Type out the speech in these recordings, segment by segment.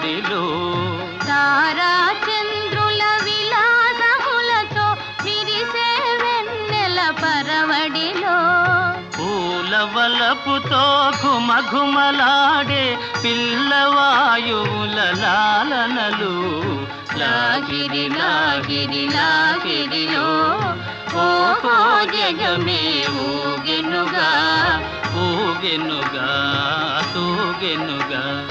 పురవడిలో తారా చంద్రుల విలాసములతో విరిసే వెన్నెల పరవడిలో. పూల వలపుతో ఘుమఘుమలాడే పిల్లవాయువుల లాలనలు. లాగిరి లాగిరి లాగిరిలో. ఓహో జగమే ఊగెనుగా. ఊగెనుగా తూగెనుగా.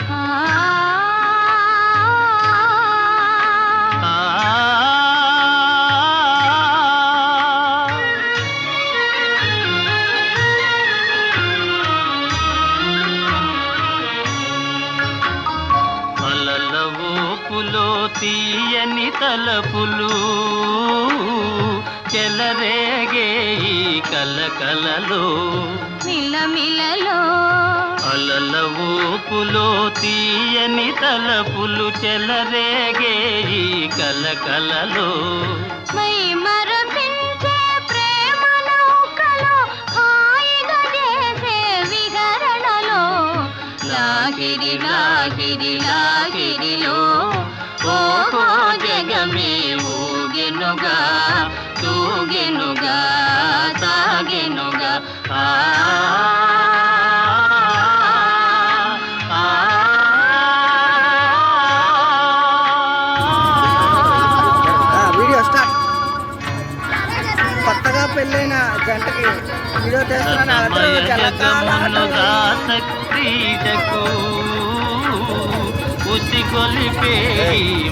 తీయని తలపులు చెలరేగే ఈ కలకలలో. మిలమిలలో అలల ఊపులో తీయని తలపులు చెలరేగే ఈ కలకలలో. మై లాగిరి లాగిరి లాగిరిలో జగమే ఊగెనుగా తూగెనుగా తాగెనుగా ఆ కొత్తగా పెళ్ళైన జంటకి వీడియో తీస్తున్నాను రసమయ అందరూ జగమును జలకాలాట రాసక్రీడకు ఉసిగొలిపే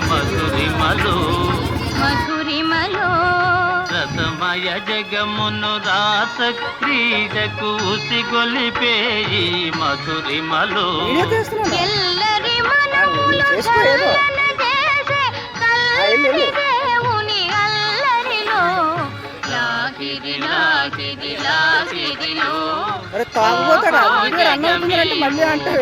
మధురిమలో మధురిమలో రసమయ జగమును రాసక్రీడకు ఉసిగొలిపే మధురిమలో వీడియో తీస్తున్నాను ఎల్లరి మనములు దేవుని అల్లరిలో. లాగిరి లాగిరి లాగిరిలో అరే తాగుపోతాడా మళ్ళీ అంటే